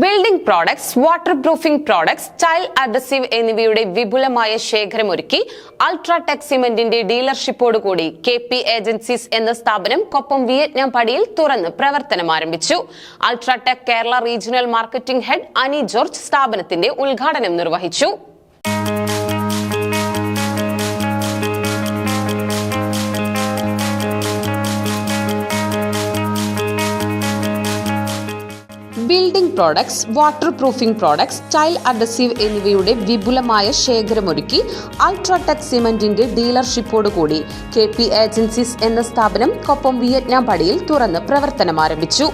Building products waterproofing products tile adhesive എന്നിവയുടെ വിപുലമായ ശേഖരമൊരുക്കി അൾട്രാടെക് സിമന്റിന്റെ ഡീലർഷിപ്പോടുകൂടി കെ പി ഏജൻസീസ് എന്ന സ്ഥാപനം കൊപ്പം വിയറ്റ്നാം പടിയിൽ തുറന്ന് പ്രവർത്തനം ആരംഭിച്ചു. UltraTech Kerala regional marketing head Ani George സ്ഥാപനത്തിന്റെ ഉദ്ഘാടനം നിർവഹിച്ചു. Building products waterproofing products tile adhesive എന്നിവയുടെ വിപുലമായ ശേഖരമൊരുക്കി അൾട്രാടെക് സിമന്റിന്റെ ഡീലർഷിപ്പോടുകൂടി കെ പി ഏജൻസീസ് എന്ന സ്ഥാപനം കൊപ്പം വിയറ്റ്നാം പടിയിൽ തുറന്ന് പ്രവർത്തനം ആരംഭിച്ചു.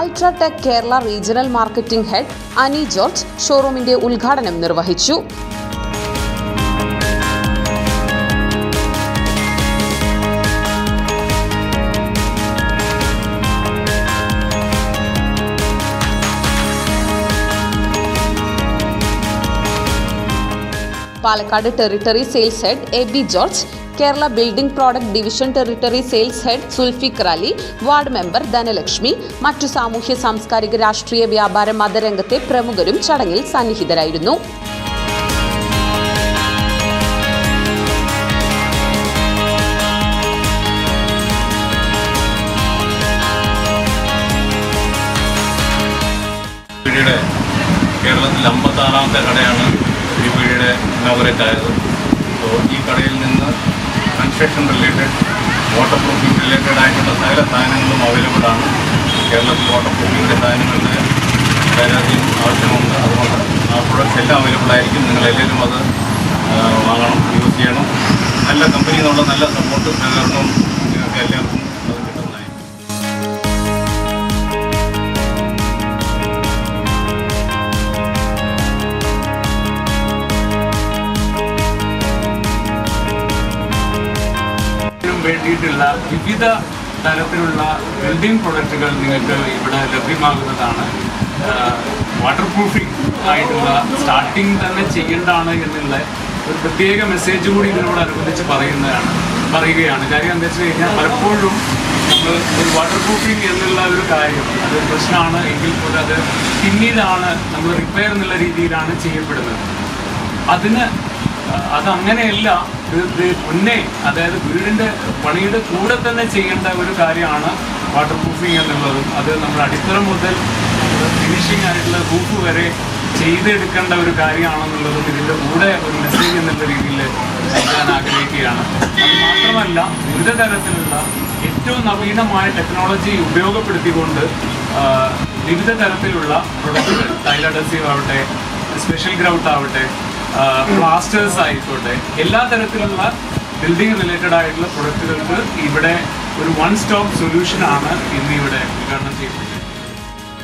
UltraTech Kerala regional marketing head Ani George ഷോറൂമിന്റെ ഉദ്ഘാടനം നിർവഹിച്ചു. Palakkad territory sales head A B George Kerala building product division territory sales head Zulfiq Ali ward member Dhanalakshmi മറ്റു സാമൂഹ്യ സാംസ്കാരിക രാഷ്ട്രീയ വ്യാപാര മതരംഗത്തെ പ്രമുഖരും ചടങ്ങിൽ സന്നിഹിതരായിരുന്നു. കേരളത്തിൽ അമ്പത്താറാമത്തെ കടയാണ് ഈ പീടിയുടെ ഇനോഗ്രേറ്റ് ആയത് സോ ഈ കടയിൽ നിന്ന് construction related water proofing related ആയിട്ടുള്ള സകല സാധനങ്ങളും അവൈലബിൾ ആണ്. കേരളത്തിൽ വാട്ടർ പ്രൂഫിങ്ങിന്റെ സാധനങ്ങളുടെ വളരെയധികം ആവശ്യമുണ്ട്. അതുകൊണ്ട് ആ പ്രൊഡക്ട്സ് എല്ലാം അവൈലബിൾ ആയിരിക്കും. നിങ്ങൾ എല്ലാവരും അത് വാങ്ങണം യൂസ് ചെയ്യണം. നല്ല കമ്പനിയിൽ നിന്നുള്ള നല്ല സപ്പോർട്ട് സഹകരണവും നിങ്ങൾക്ക് എല്ലാവർക്കും വേണ്ടിയിട്ടുള്ള വിവിധ തരത്തിലുള്ള ബിൽഡിംഗ് പ്രൊഡക്റ്റുകൾ നിങ്ങൾക്ക് ഇവിടെ ലഭ്യമാകുന്നതാണ്. വാട്ടർ പ്രൂഫിംഗ് ആയിട്ടുള്ള സ്റ്റാർട്ടിങ് തന്നെ ചെയ്യേണ്ടതാണ് എന്നുള്ള ഒരു പ്രത്യേക മെസ്സേജ് കൂടി ഇതിനോട് അനുബന്ധിച്ച് പറയുന്നതാണ് പറയുകയാണ്. കാര്യം എന്താ വെച്ച് കഴിഞ്ഞാൽ പലപ്പോഴും നമ്മൾ ഒരു വാട്ടർ പ്രൂഫിംഗ് എന്നുള്ള ഒരു കാര്യം അത് പ്രശ്നമാണ് എങ്കിൽ പോലും അത് പിന്നീടാണ് നമ്മൾ റിപ്പയർ എന്നുള്ള രീതിയിലാണ് ചെയ്യപ്പെടുന്നത്. അതിന് അതങ്ങനെയല്ല. മുന്നേ അതായത് വീടിന്റെ പണിയുടെ കൂടെ തന്നെ ചെയ്യേണ്ട ഒരു കാര്യമാണ് വാട്ടർ പ്രൂഫിങ് എന്നുള്ളതും. അത് നമ്മൾ അടിത്തറ മുതൽ ഫിനിഷിംഗ് ആയിട്ടുള്ള റൂഫ് വരെ ചെയ്തെടുക്കേണ്ട ഒരു കാര്യമാണെന്നുള്ളതും ഇതിന്റെ കൂടെ ഒരു മെസ്സേജ് എന്നുള്ള രീതിയിൽ നൽകാൻ ആഗ്രഹിക്കുകയാണ്. അത് മാത്രമല്ല വിവിധ തരത്തിലുള്ള ഏറ്റവും നവീനമായ ടെക്നോളജി ഉപയോഗപ്പെടുത്തിക്കൊണ്ട് വിവിധ തരത്തിലുള്ള പ്രൊഡക്റ്റുകൾ ടൈൽ അഡസീവ് ആവട്ടെ സ്പെഷ്യൽ ഗ്രൗട്ട് ആവട്ടെ പ്ലാസ്റ്റേഴ്സ് ആയിക്കോട്ടെ. എല്ലാ തരത്തിലുള്ള ബിൽഡിംഗ് റിലേറ്റഡ് ആയിട്ടുള്ള പ്രൊഡക്റ്റുകൾക്ക് ഇവിടെ ഒരു വൺ സ്റ്റോപ്പ് സൊല്യൂഷൻ ആണ് ഇന്ന് ഇവിടെ ഉദ്ഘാടനം ചെയ്യുന്നത്.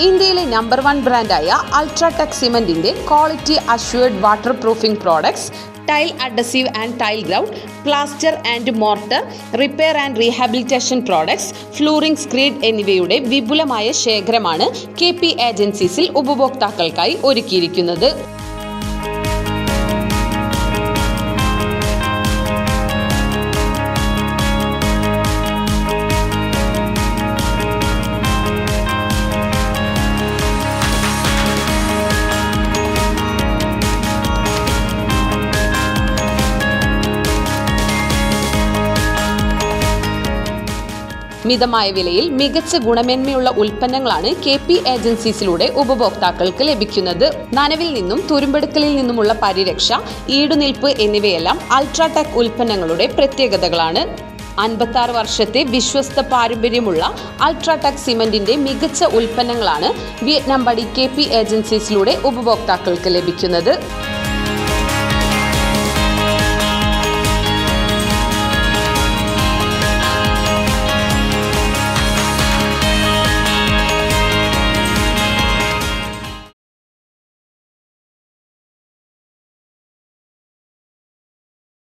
ഇന്ത്യയിലെ നമ്പർ വൺ ബ്രാൻഡായ UltraTech സിമന്റിന്റെ quality assured waterproofing products tile adhesive and tile grout plaster and mortar repair and rehabilitation products flooring screed എന്നിവയുടെ വിപുലമായ ശേഖരമാണ് കെ പി ഏജൻസീസിൽ ഉപഭോക്താക്കൾക്കായി ഒരുക്കിയിരിക്കുന്നത്. മിതമായ വിലയിൽ മികച്ച ഗുണമേന്മയുള്ള ഉൽപ്പന്നങ്ങളാണ് കെ പി ഏജൻസീസിലൂടെ ഉപഭോക്താക്കൾക്ക് ലഭിക്കുന്നത്. നനവിൽ നിന്നും തുരുമ്പെടുക്കലിൽ നിന്നുമുള്ള പരിരക്ഷ ഈടുനിൽപ്പ് എന്നിവയെല്ലാം അൾട്രാടെക് ഉൽപ്പന്നങ്ങളുടെ പ്രത്യേകതകളാണ്. അൻപത്താറ് വർഷത്തെ വിശ്വസ്ത പാരമ്പര്യമുള്ള അൾട്രാടെക് സിമെന്റിന്റെ മികച്ച ഉൽപ്പന്നങ്ങളാണ് വിയറ്റ്നാം ബഡി കെ പി ഏജൻസീസിലൂടെ ഉപഭോക്താക്കൾക്ക് ലഭിക്കുന്നത്.